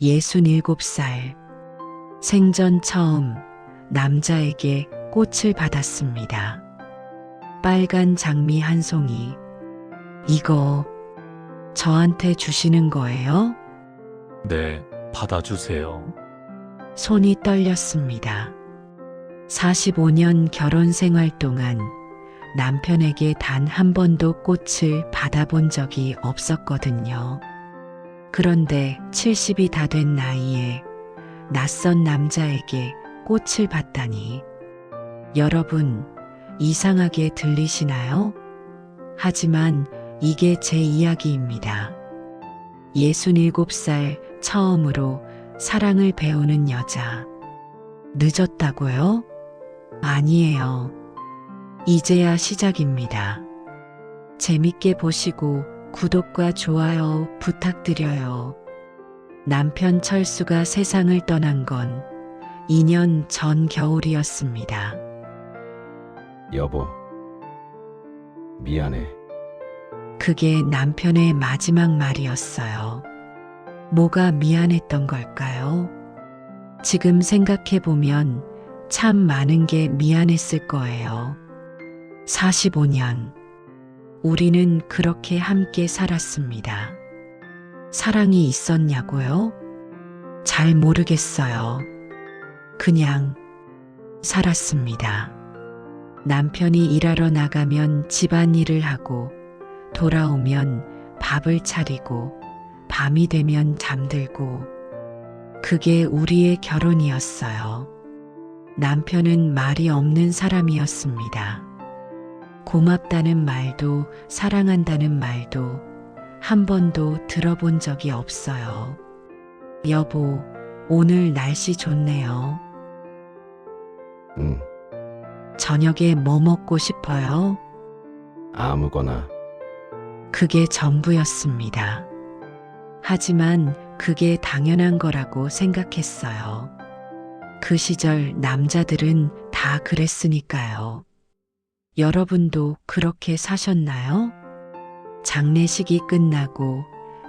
67살. 생전 처음 남자에게 꽃을 받았습니다. 빨간 장미 한 송이. 이거 저한테 주시는 거예요? 네, 받아주세요. 손이 떨렸습니다. 45년 결혼 생활 동안 남편에게 단 한 번도 꽃을 받아본 적이 없었거든요. 그런데 70이 다 된 나이에 낯선 남자에게 꽃을 받다니. 여러분, 이상하게 들리시나요? 하지만 이게 제 이야기입니다. 67살 처음으로 사랑을 배우는 여자. 늦었다고요? 아니에요. 이제야 시작입니다. 재밌게 보시고 구독과 좋아요 부탁드려요. 남편 철수가 세상을 떠난 건 2년 전 겨울이었습니다. 여보, 미안해. 그게 남편의 마지막 말이었어요. 뭐가 미안했던 걸까요? 지금 생각해보면 참 많은 게 미안했을 거예요. 45년. 우리는 그렇게 함께 살았습니다. 사랑이 있었냐고요? 잘 모르겠어요. 그냥 살았습니다. 남편이 일하러 나가면 집안일을 하고 돌아오면 밥을 차리고 밤이 되면 잠들고 그게 우리의 결혼이었어요. 남편은 말이 없는 사람이었습니다. 고맙다는 말도 사랑한다는 말도 한 번도 들어본 적이 없어요. 여보, 오늘 날씨 좋네요. 응, 저녁에 뭐 먹고 싶어요? 아무거나. 그게 전부였습니다. 하지만 그게 당연한 거라고 생각했어요. 그 시절 남자들은 다 그랬으니까요. 여러분도 그렇게 사셨나요? 장례식이 끝나고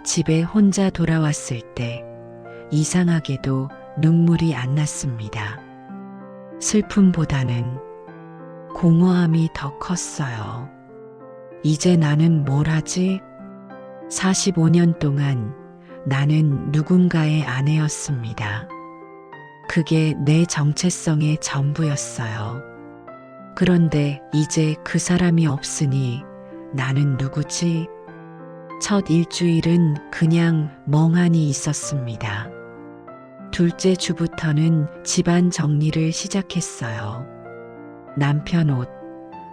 집에 혼자 돌아왔을 때 이상하게도 눈물이 안 났습니다. 슬픔보다는 공허함이 더 컸어요. 이제 나는 뭘 하지? 45년 동안 나는 누군가의 아내였습니다. 그게 내 정체성의 전부였어요. 그런데 이제 그 사람이 없으니 나는 누구지? 첫 일주일은 그냥 멍하니 있었습니다. 둘째 주부터는 집안 정리를 시작했어요. 남편 옷,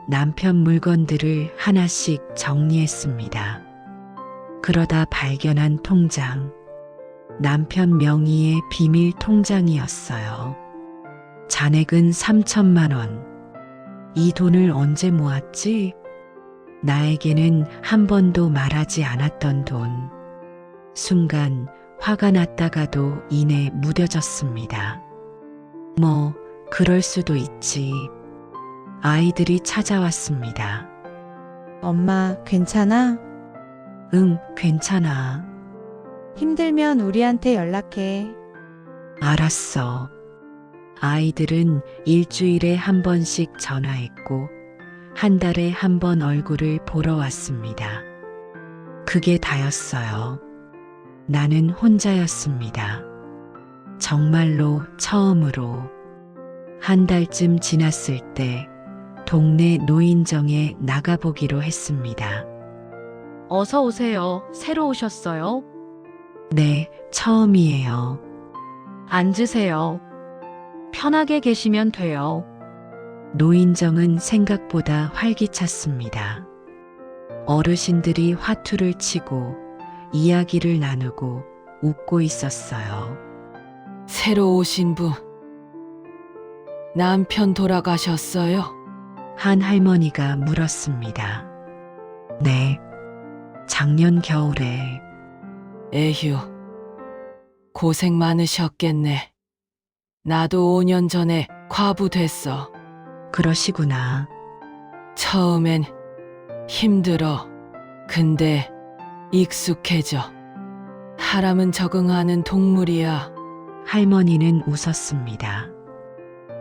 남편 물건들을 하나씩 정리했습니다. 그러다 발견한 통장. 남편 명의의 비밀 통장이었어요. 잔액은 3천만 원. 이 돈을 언제 모았지? 나에게는 한 번도 말하지 않았던 돈. 순간 화가 났다가도 이내 무뎌졌습니다. 뭐, 그럴 수도 있지. 아이들이 찾아왔습니다. 엄마, 괜찮아? 응, 괜찮아. 힘들면 우리한테 연락해. 알았어. 아이들은 일주일에 한 번씩 전화했고, 한 달에 한 번 얼굴을 보러 왔습니다. 그게 다였어요. 나는 혼자였습니다. 정말로 처음으로 한 달쯤 지났을 때 동네 노인정에 나가보기로 했습니다. 어서 오세요. 새로 오셨어요? 네, 처음이에요. 앉으세요. 편하게 계시면 돼요. 노인정은 생각보다 활기찼습니다. 어르신들이 화투를 치고 이야기를 나누고 웃고 있었어요. 새로 오신 분. 남편 돌아가셨어요? 한 할머니가 물었습니다. 네, 작년 겨울에 에휴. 고생 많으셨겠네. 나도 5년 전에 과부 됐어. 그러시구나. 처음엔 힘들어. 근데 익숙해져. 사람은 적응하는 동물이야. 할머니는 웃었습니다.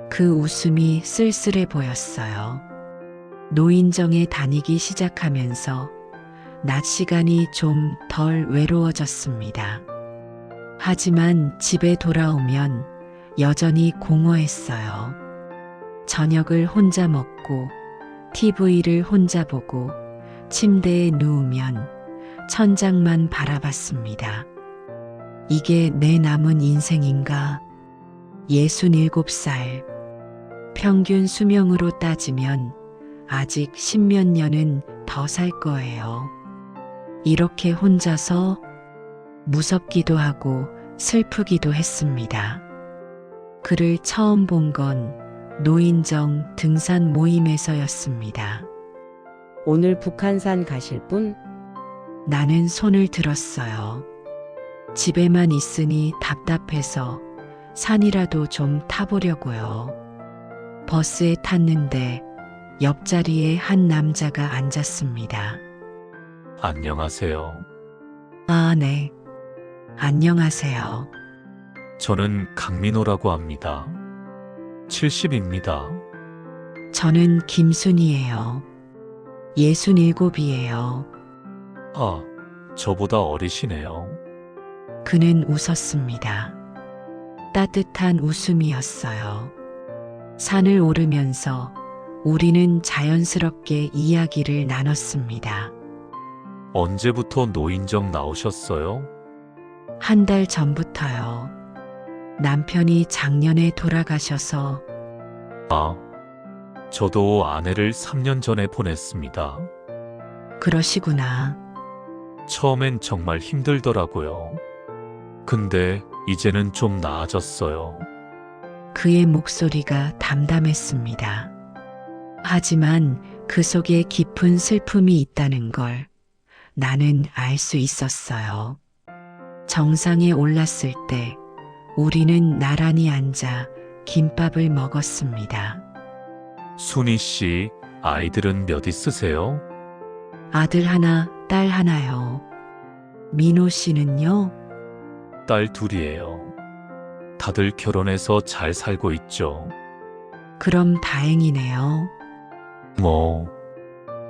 그 웃음이 쓸쓸해 보였어요. 노인정에 다니기 시작하면서 낮 시간이 좀 덜 외로워졌습니다. 하지만 집에 돌아오면 여전히 공허했어요. 저녁을 혼자 먹고 TV를 혼자 보고 침대에 누우면 천장만 바라봤습니다. 이게 내 남은 인생인가? 67살. 평균 수명으로 따지면 아직 십몇 년은 더 살 거예요. 이렇게 혼자서 무섭기도 하고 슬프기도 했습니다. 그를 처음 본 건 노인정 등산 모임에서였습니다. 오늘 북한산 가실 분? 나는 손을 들었어요. 집에만 있으니 답답해서 산이라도 좀 타보려고요. 버스에 탔는데 옆자리에 한 남자가 앉았습니다. 안녕하세요. 아, 네. 안녕하세요. 저는 강민호라고 합니다. 70입니다. 저는 김순이에요. 67이에요. 아, 저보다 어리시네요. 그는 웃었습니다. 따뜻한 웃음이었어요. 산을 오르면서 우리는 자연스럽게 이야기를 나눴습니다. 언제부터 노인정 나오셨어요? 한 달 전부터요. 남편이 작년에 돌아가셔서 아, 저도 아내를 3년 전에 보냈습니다. 그러시구나. 처음엔 정말 힘들더라고요. 근데 이제는 좀 나아졌어요. 그의 목소리가 담담했습니다. 하지만 그 속에 깊은 슬픔이 있다는 걸 나는 알 수 있었어요. 정상에 올랐을 때 우리는 나란히 앉아 김밥을 먹었습니다. 순희 씨, 아이들은 몇 있으세요? 아들 하나, 딸 하나요. 민호 씨는요? 딸 둘이에요. 다들 결혼해서 잘 살고 있죠. 그럼 다행이네요. 뭐,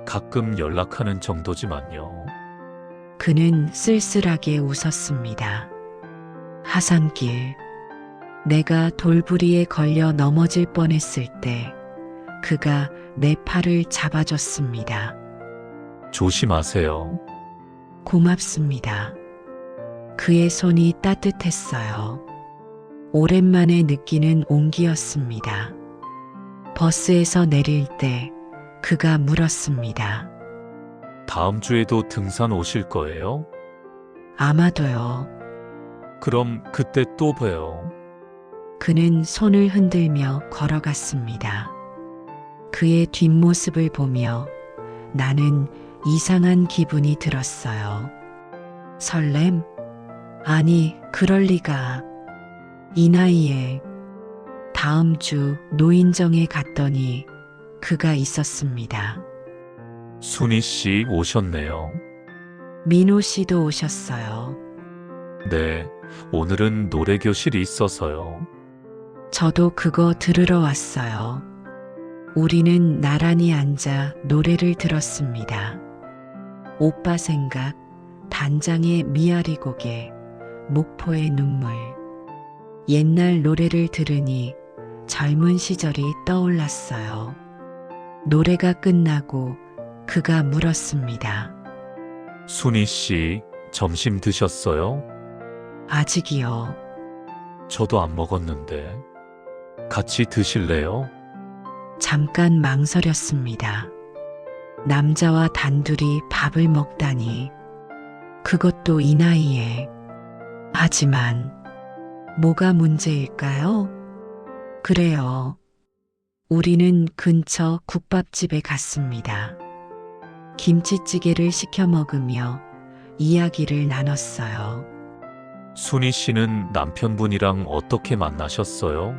가끔 연락하는 정도지만요. 그는 쓸쓸하게 웃었습니다. 하산길. 내가 돌부리에 걸려 넘어질 뻔했을 때 그가 내 팔을 잡아줬습니다. 조심하세요. 고맙습니다. 그의 손이 따뜻했어요. 오랜만에 느끼는 온기였습니다. 버스에서 내릴 때 그가 물었습니다. 다음 주에도 등산 오실 거예요? 아마도요. 그럼 그때 또 봬요. 그는 손을 흔들며 걸어갔습니다. 그의 뒷모습을 보며 나는 이상한 기분이 들었어요. 설렘? 아니, 그럴 리가. 이 나이에 다음 주 노인정에 갔더니 그가 있었습니다. 순희 씨 오셨네요. 민호 씨도 오셨어요. 네, 오늘은 노래 교실이 있어서요. 저도 그거 들으러 왔어요. 우리는 나란히 앉아 노래를 들었습니다. 오빠 생각, 단장의 미아리 고개, 목포의 눈물. 옛날 노래를 들으니 젊은 시절이 떠올랐어요. 노래가 끝나고 그가 물었습니다. 순희 씨, 점심 드셨어요? 아직이요. 저도 안 먹었는데. 같이 드실래요? 잠깐 망설였습니다. 남자와 단둘이 밥을 먹다니. 그것도 이 나이에. 하지만, 뭐가 문제일까요? 그래요. 우리는 근처 국밥집에 갔습니다. 김치찌개를 시켜 먹으며 이야기를 나눴어요. 순희 씨는 남편분이랑 어떻게 만나셨어요?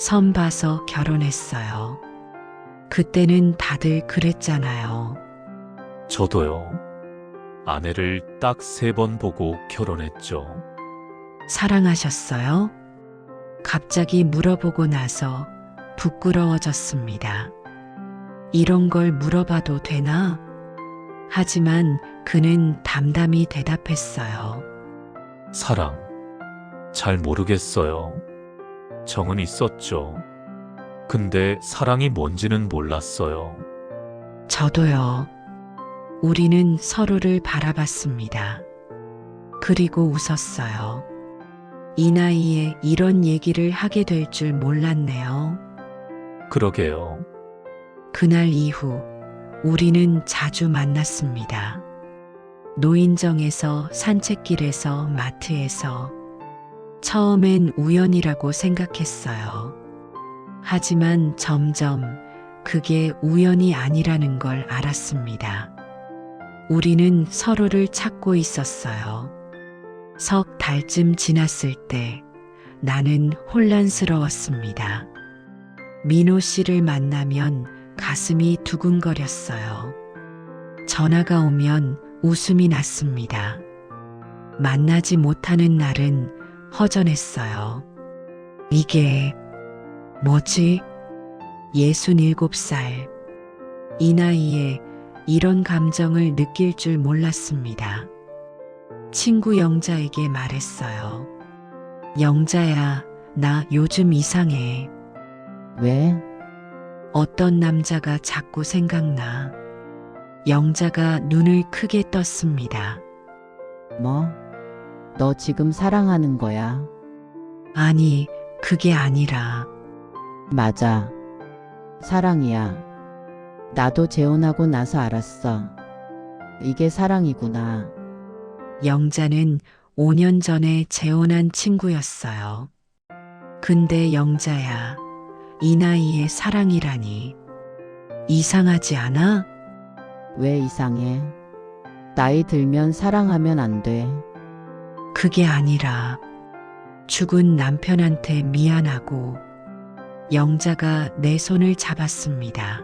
선 봐서 결혼했어요. 그때는 다들 그랬잖아요. 저도요. 아내를 딱 세 번 보고 결혼했죠. 사랑하셨어요? 갑자기 물어보고 나서 부끄러워졌습니다. 이런 걸 물어봐도 되나? 하지만 그는 담담히 대답했어요. 사랑. 잘 모르겠어요. 정은 있었죠. 근데 사랑이 뭔지는 몰랐어요. 저도요. 우리는 서로를 바라봤습니다. 그리고 웃었어요. 이 나이에 이런 얘기를 하게 될 줄 몰랐네요. 그러게요. 그날 이후 우리는 자주 만났습니다. 노인정에서 산책길에서 마트에서 처음엔 우연이라고 생각했어요. 하지만 점점 그게 우연이 아니라는 걸 알았습니다. 우리는 서로를 찾고 있었어요. 석 달쯤 지났을 때 나는 혼란스러웠습니다. 민호 씨를 만나면 가슴이 두근거렸어요. 전화가 오면 웃음이 났습니다. 만나지 못하는 날은 허전했어요. 이게 뭐지? 67살. 이 나이에 이런 감정을 느낄 줄 몰랐습니다. 친구 영자에게 말했어요. 영자야, 나 요즘 이상해. 왜? 어떤 남자가 자꾸 생각나. 영자가 눈을 크게 떴습니다. 뭐? 너 지금 사랑하는 거야? 아니, 그게 아니라, 맞아. 사랑이야. 나도 재혼하고 나서 알았어. 이게 사랑이구나. 영자는 5년 전에 재혼한 친구였어요. 근데 영자야, 이 나이에 사랑이라니. 이상하지 않아? 왜 이상해? 나이 들면 사랑하면 안 돼. 그게 아니라, 죽은 남편한테 미안하고, 영자가 내 손을 잡았습니다.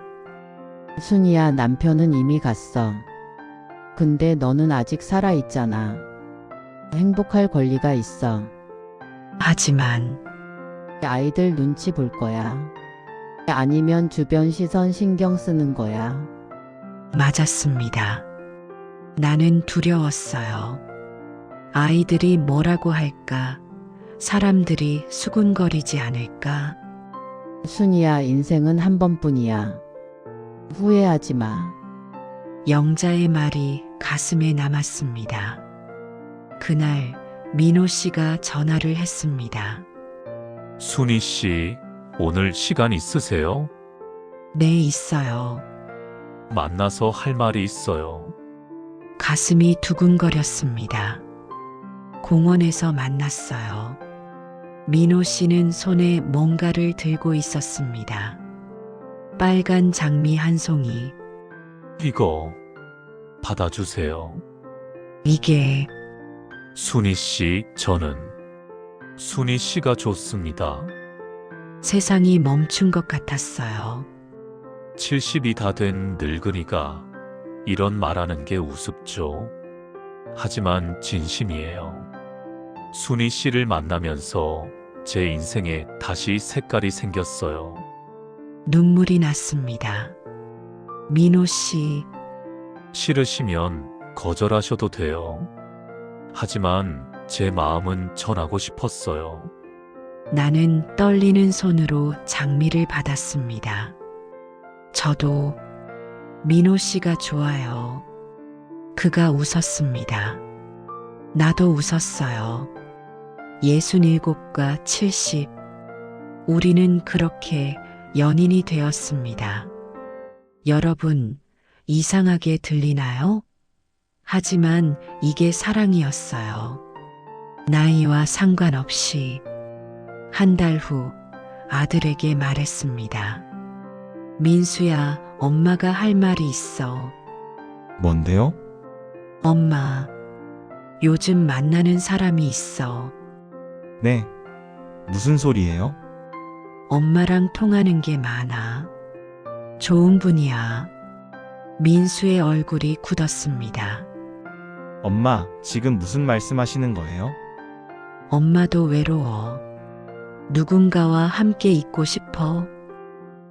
순이야, 남편은 이미 갔어. 근데 너는 아직 살아있잖아. 행복할 권리가 있어. 하지만, 아이들 눈치 볼 거야. 아니면 주변 시선 신경 쓰는 거야. 맞았습니다. 나는 두려웠어요. 아이들이 뭐라고 할까? 사람들이 수군거리지 않을까? 순이야, 인생은 한 번뿐이야. 후회하지 마. 영자의 말이 가슴에 남았습니다. 그날 민호 씨가 전화를 했습니다. 순희 씨, 오늘 시간 있으세요? 네, 있어요. 만나서 할 말이 있어요. 가슴이 두근거렸습니다. 공원에서 만났어요. 민호 씨는 손에 뭔가를 들고 있었습니다. 빨간 장미 한 송이. 이거 받아주세요. 이게 순희 씨, 저는 순희 씨가 좋습니다. 세상이 멈춘 것 같았어요. 70이 다 된 늙은이가 이런 말하는 게 우습죠. 하지만 진심이에요. 순희 씨를 만나면서 제 인생에 다시 색깔이 생겼어요. 눈물이 났습니다. 민호 씨, 싫으시면 거절하셔도 돼요. 하지만 제 마음은 전하고 싶었어요. 나는 떨리는 손으로 장미를 받았습니다. 저도 민호 씨가 좋아요. 그가 웃었습니다. 나도 웃었어요. 67과 70. 우리는 그렇게 연인이 되었습니다. 여러분, 이상하게 들리나요? 하지만 이게 사랑이었어요. 나이와 상관없이 한 달 후 아들에게 말했습니다. 민수야, 엄마가 할 말이 있어. 뭔데요? 엄마, 요즘 만나는 사람이 있어. 네. 무슨 소리예요? 엄마랑 통하는 게 많아. 좋은 분이야. 민수의 얼굴이 굳었습니다. 엄마, 지금 무슨 말씀하시는 거예요? 엄마도 외로워. 누군가와 함께 있고 싶어.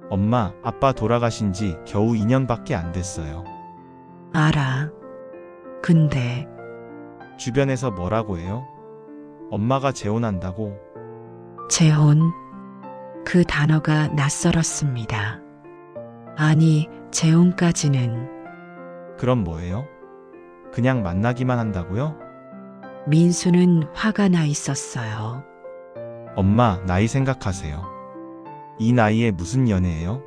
엄마, 아빠 돌아가신 지 겨우 2년밖에 안 됐어요. 알아. 근데 주변에서 뭐라고 해요? 엄마가 재혼한다고. 재혼 그 단어가 낯설었습니다. 아니, 재혼까지는 그럼 뭐예요? 그냥 만나기만 한다고요? 민수는 화가 나 있었어요. 엄마, 나이 생각하세요. 이 나이에 무슨 연애예요?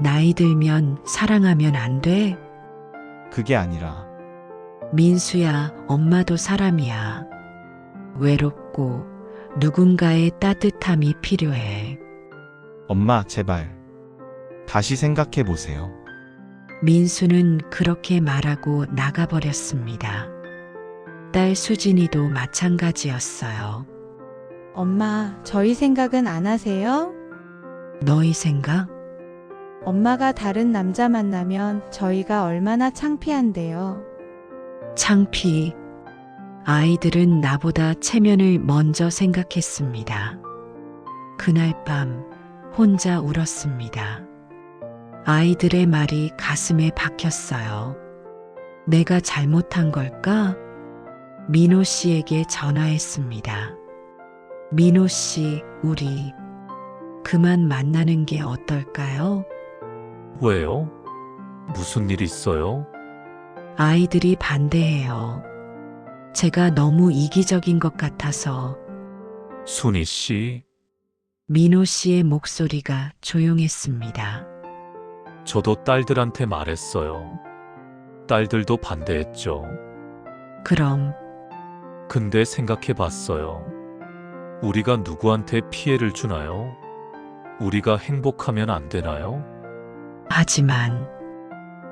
나이 들면 사랑하면 안 돼? 그게 아니라, 민수야, 엄마도 사람이야. 외롭고 누군가의 따뜻함이 필요해. 엄마, 제발. 다시 생각해 보세요. 민수는 그렇게 말하고 나가버렸습니다. 딸 수진이도 마찬가지였어요. 엄마, 저희 생각은 안 하세요? 너희 생각? 엄마가 다른 남자 만나면 저희가 얼마나 창피한데요. 창피. 아이들은 나보다 체면을 먼저 생각했습니다. 그날 밤 혼자 울었습니다. 아이들의 말이 가슴에 박혔어요. 내가 잘못한 걸까? 민호 씨에게 전화했습니다. 민호 씨, 우리 그만 만나는 게 어떨까요? 왜요? 무슨 일 있어요? 아이들이 반대해요. 제가 너무 이기적인 것 같아서 순희 씨, 민호 씨의 목소리가 조용했습니다. 저도 딸들한테 말했어요. 딸들도 반대했죠. 그럼 근데 생각해 봤어요. 우리가 누구한테 피해를 주나요? 우리가 행복하면 안 되나요? 하지만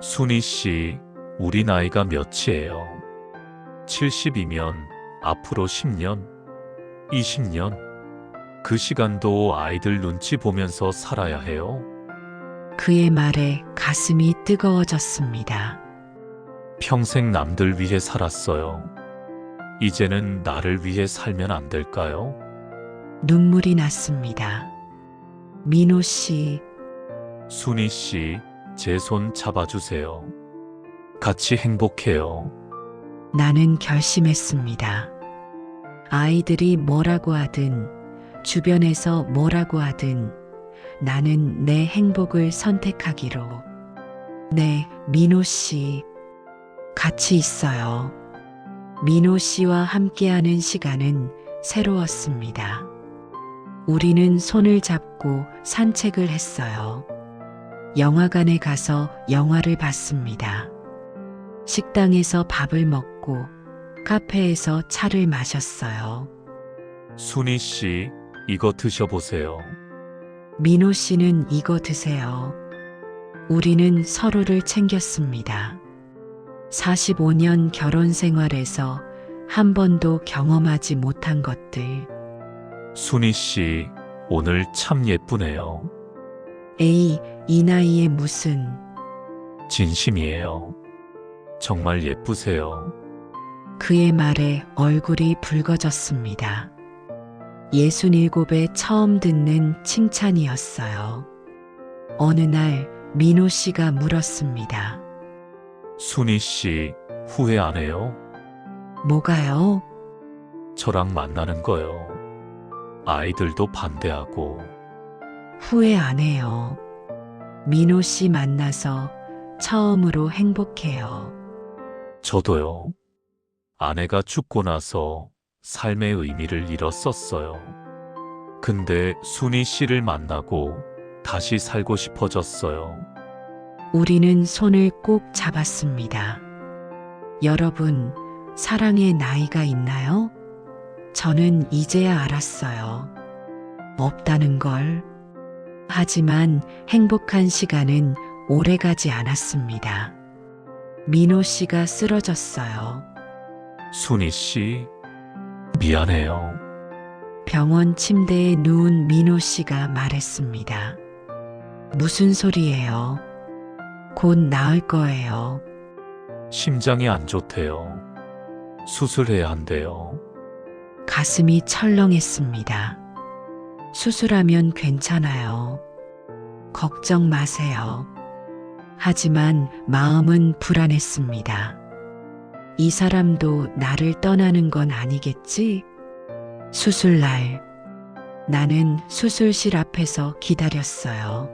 순희 씨, 우리 나이가 몇이에요? 70이면 앞으로 10년, 20년? 그 시간도 아이들 눈치 보면서 살아야 해요? 그의 말에 가슴이 뜨거워졌습니다. 평생 남들 위해 살았어요. 이제는 나를 위해 살면 안 될까요? 눈물이 났습니다. 민호 씨, 순희 씨, 제 손 잡아주세요. 같이 행복해요. 나는 결심했습니다. 아이들이 뭐라고 하든, 주변에서 뭐라고 하든, 나는 내 행복을 선택하기로. 네, 민호 씨. 같이 있어요. 민호 씨와 함께하는 시간은 새로웠습니다. 우리는 손을 잡고 산책을 했어요. 영화관에 가서 영화를 봤습니다. 식당에서 밥을 먹고 카페에서 차를 마셨어요. 순희 씨, 이거 드셔보세요. 민호 씨는 이거 드세요. 우리는 서로를 챙겼습니다. 45년 결혼 생활에서 한 번도 경험하지 못한 것들. 순희 씨, 오늘 참 예쁘네요. 에이, 이 나이에 무슨. 진심이에요. 정말 예쁘세요. 그의 말에 얼굴이 붉어졌습니다. 예순일곱에 처음 듣는 칭찬이었어요. 어느 날 민호 씨가 물었습니다. 순희 씨, 후회 안 해요? 뭐가요? 저랑 만나는 거요. 아이들도 반대하고. 후회 안 해요. 민호 씨 만나서 처음으로 행복해요. 저도요. 아내가 죽고 나서 삶의 의미를 잃었었어요. 근데 순희 씨를 만나고 다시 살고 싶어졌어요. 우리는 손을 꼭 잡았습니다. 여러분, 사랑의 나이가 있나요? 저는 이제야 알았어요. 없다는 걸. 하지만 행복한 시간은 오래 가지 않았습니다. 민호 씨가 쓰러졌어요. 순희 씨, 미안해요. 병원 침대에 누운 민호 씨가 말했습니다. 무슨 소리예요? 곧 나을 거예요. 심장이 안 좋대요. 수술해야 한대요. 가슴이 철렁했습니다. 수술하면 괜찮아요. 걱정 마세요. 하지만 마음은 불안했습니다. 이 사람도 나를 떠나는 건 아니겠지? 수술날, 나는 수술실 앞에서 기다렸어요.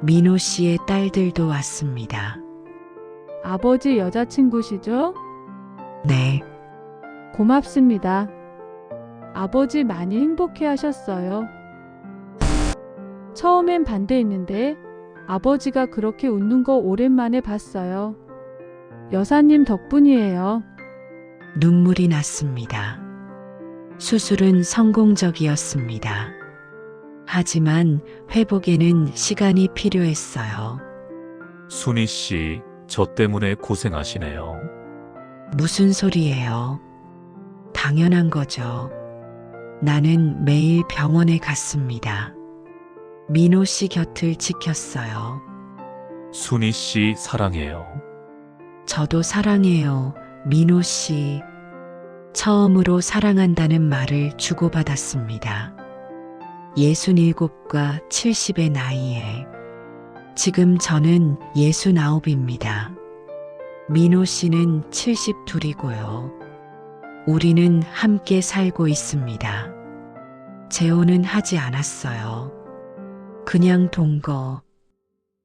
민호 씨의 딸들도 왔습니다. 아버지 여자친구시죠? 네, 고맙습니다. 아버지 많이 행복해 하셨어요. 처음엔 반대했는데 아버지가 그렇게 웃는 거 오랜만에 봤어요. 여사님 덕분이에요. 눈물이 났습니다. 수술은 성공적이었습니다. 하지만 회복에는 시간이 필요했어요. 순희 씨, 저 때문에 고생하시네요. 무슨 소리예요? 당연한 거죠. 나는 매일 병원에 갔습니다. 민호 씨 곁을 지켰어요. 순희 씨 사랑해요. 저도 저도 사랑해요, 민호 씨. 처음으로 사랑한다는 말을 주고받았습니다. 67과 70의 나이에. 지금 저는 69입니다. 민호 씨는 72이고요. 우리는 함께 살고 있습니다. 재혼은 하지 않았어요. 그냥 동거.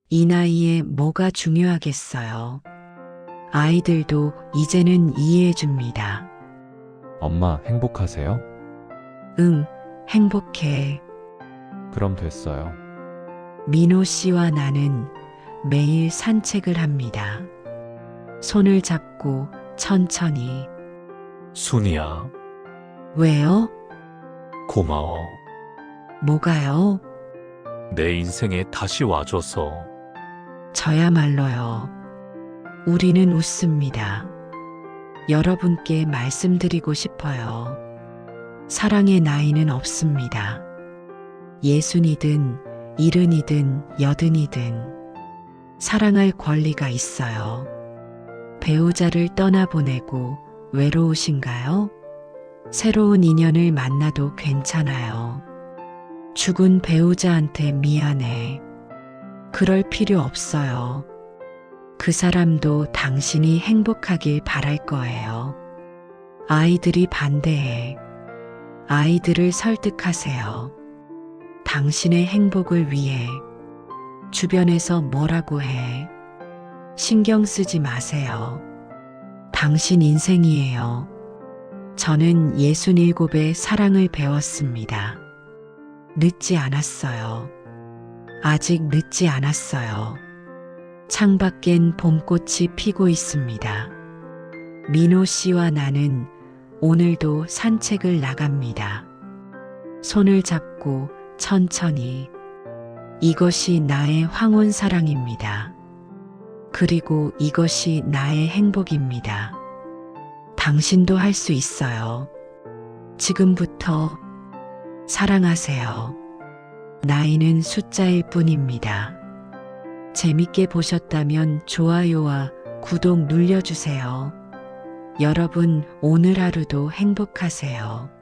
이 나이에 뭐가 중요하겠어요. 아이들도 이제는 이해해 줍니다. 엄마 행복하세요? 응, 행복해. 그럼 됐어요. 민호 씨와 나는 매일 산책을 합니다. 손을 잡고 천천히. 순희야, 왜요? 고마워. 뭐가요? 내 인생에 다시 와줘서. 저야말로요. 우리는 웃습니다. 여러분께 말씀드리고 싶어요. 사랑의 나이는 없습니다. 예순이든 일흔이든 여든이든 사랑할 권리가 있어요. 배우자를 떠나보내고 외로우신가요? 새로운 인연을 만나도 괜찮아요. 죽은 배우자한테 미안해. 그럴 필요 없어요. 그 사람도 당신이 행복하길 바랄 거예요. 아이들이 반대해. 아이들을 설득하세요. 당신의 행복을 위해 주변에서 뭐라고 해. 신경 쓰지 마세요. 당신 인생이에요. 저는 67의 사랑을 배웠습니다. 늦지 않았어요. 아직 늦지 않았어요. 창밖엔 봄꽃이 피고 있습니다. 민호 씨와 나는 오늘도 산책을 나갑니다. 손을 잡고 천천히. 이것이 나의 황혼 사랑입니다. 그리고 이것이 나의 행복입니다. 당신도 할 수 있어요. 지금부터 사랑하세요. 나이는 숫자일 뿐입니다. 재밌게 보셨다면 좋아요와 구독 눌러주세요. 여러분, 오늘 하루도 행복하세요.